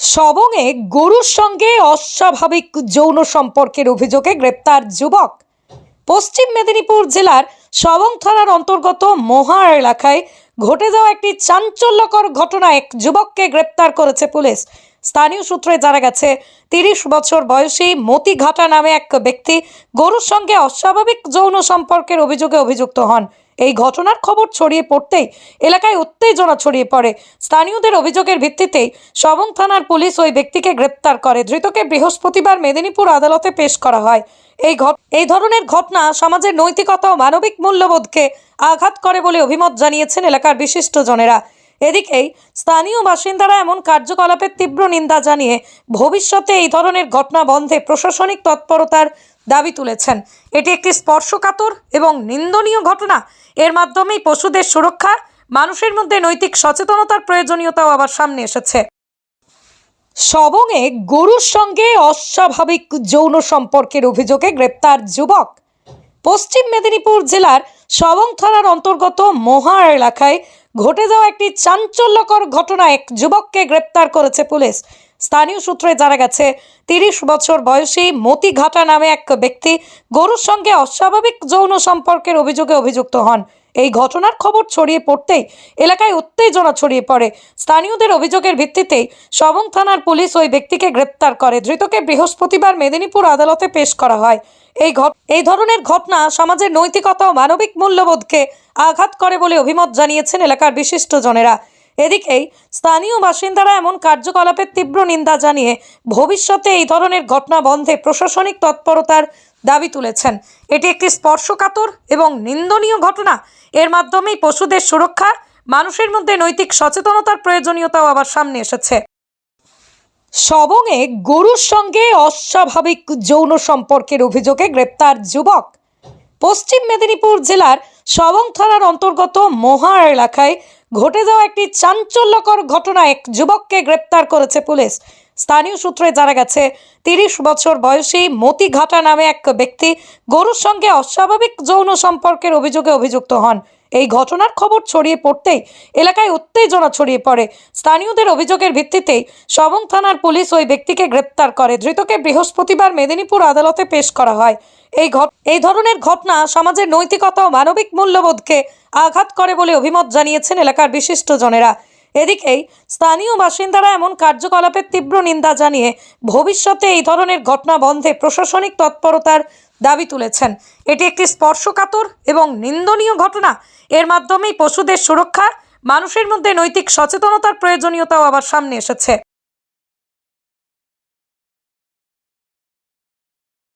সবংয়ে গরুর সঙ্গে অস্বাভাবিক যৌন সম্পর্কের অভিযোগে গ্রেপ্তার যুবক। পশ্চিম মেদিনীপুর জেলার সবং থানার অন্তর্গত মোহা এলাকায় ঘটে যাওয়া একটি চাঞ্চল্যকর ঘটনায় এক যুবককে গ্রেপ্তার করেছে পুলিশ। স্থানীয় সূত্রে জানা গেছে, তিরিশ বছর বয়সী মতিঘাটা নামে এক ব্যক্তি গরুর সঙ্গে অস্বাভাবিক যৌন সম্পর্কের অভিযোগে অভিযুক্ত হন। এই ঘটনার খবর ছড়িয়ে পড়তেই এলাকায় উত্তেজনা ছড়িয়ে পড়ে। স্থানীয়দের অভিযোগের ভিত্তিতেই সবং থানার পুলিশ ওই ব্যক্তিকে গ্রেপ্তার করে। ধৃতকে বৃহস্পতিবার মেদিনীপুর আদালতে পেশ করা হয়। এই এই ধরনের ঘটনা সমাজের নৈতিকতা ও মানবিক মূল্যবোধকে আঘাত করে বলে অভিমত জানিয়েছেন এলাকার বিশিষ্টজনেরা। এদিকেই স্থানীয় বাসিন্দারা এমন কার্যকলাপের তীব্র নিন্দা জানিয়ে ভবিষ্যতে এই ধরনের ঘটনা বন্ধে প্রশাসনিক তৎপরতার দাবি তুলেছেন। এটি একটি স্পর্শকাতর এবং নিন্দনীয় ঘটনা। এর মাধ্যমেই পশুদের সুরক্ষা, মানুষের মধ্যে নৈতিক সচেতনতার প্রয়োজনীয়তাও আবার সামনে এসেছে। সবংয়ে গরুর সঙ্গে অস্বাভাবিক যৌন সম্পর্কের অভিযোগে গ্রেপ্তার যুবক। পশ্চিম মেদিনীপুর জেলার সবং থানার অন্তর্গত মোহার এলাকায় ঘটে যাওয়া একটি চাঞ্চল্যকর ঘটনায় এক যুবককে গ্রেপ্তার করেছে পুলিশ। স্থানীয় সূত্রে জানা গেছে, তিরিশ বছর বয়সী মতিঘাটা নামে এক ব্যক্তি গরুর সঙ্গে অস্বাভাবিক যৌন সম্পর্কের অভিযোগে অভিযুক্ত হন। এই ঘটনার খবর ছড়িয়ে পড়তেই এলাকায় উত্তেজনা ছড়িয়ে পড়ে। স্থানীয়দের অভিযোগের ভিত্তিতেই সবং থানার পুলিশ ওই ব্যক্তিকে গ্রেপ্তার করে। ধৃতকে বৃহস্পতিবার মেদিনীপুর আদালতে পেশ করা হয়। এই এই ধরনের ঘটনা সমাজের নৈতিকতা ও মানবিক মূল্যবোধকে আঘাত করে বলে অভিমত জানিয়েছেন এলাকার বিশিষ্টজনেরা। এদিকেই স্থানীয় বাসিন্দারা এমন কার্যকলাপের তীব্র নিন্দা জানিয়ে ভবিষ্যতে এই ধরনের ঘটনা বন্ধে প্রশাসনিক তৎপরতার দাবি তুলেছেন। এটি একটি স্পর্শকাতর এবং নিন্দনীয় ঘটনা। এর মাধ্যমেই পশুদের সুরক্ষা, মানুষের মধ্যে নৈতিক সচেতনতার প্রয়োজনীয়তাও আবার সামনে এসেছে। সবংয়ে গরুর সঙ্গে অস্বাভাবিক যৌন সম্পর্কের অভিযোগে গ্রেপ্তার যুবক। পশ্চিম মেদিনীপুর জেলার সবং থানার অন্তর্গত মোহা এলাকায় ঘটে যাওয়া একটি চাঞ্চল্যকর ঘটনায় এক যুবককে গ্রেপ্তার করেছে পুলিশ। স্থানীয় সূত্রে জানা গেছে, তিরিশ বছর বয়সী মতিঘাটা নামে এক ব্যক্তি গরুর সঙ্গে অস্বাভাবিক যৌন সম্পর্কের অভিযোগে অভিযুক্ত হন। এই ঘটনার খবর ছড়িয়ে পড়তেই এলাকায় উত্তেজনা ছড়িয়ে পড়ে। স্থানীয়দের অভিযোগের ভিত্তিতেই সবং থানার পুলিশ ওই ব্যক্তিকে গ্রেপ্তার করে। ধৃতকে বৃহস্পতিবার মেদিনীপুর আদালতে পেশ করা হয়। এই এই ধরনের ঘটনা সমাজের নৈতিকতা ও মানবিক মূল্যবোধকে আঘাত করে বলে অভিমত জানিয়েছেন এলাকার বিশিষ্টজনেরা। এদিকেই স্থানীয় বাসিন্দারা এমন কার্যকলাপের তীব্র নিন্দা জানিয়ে ভবিষ্যতে এই ধরনের ঘটনা বন্ধে প্রশাসনিক তৎপরতার দাবি তুলেছেন। এটি একটি স্পর্শকাতর এবং নিন্দনীয় ঘটনা। এর মাধ্যমেই পশুদের সুরক্ষা, মানুষের মধ্যে নৈতিক সচেতনতার প্রয়োজনীয়তাও আবার সামনে এসেছে।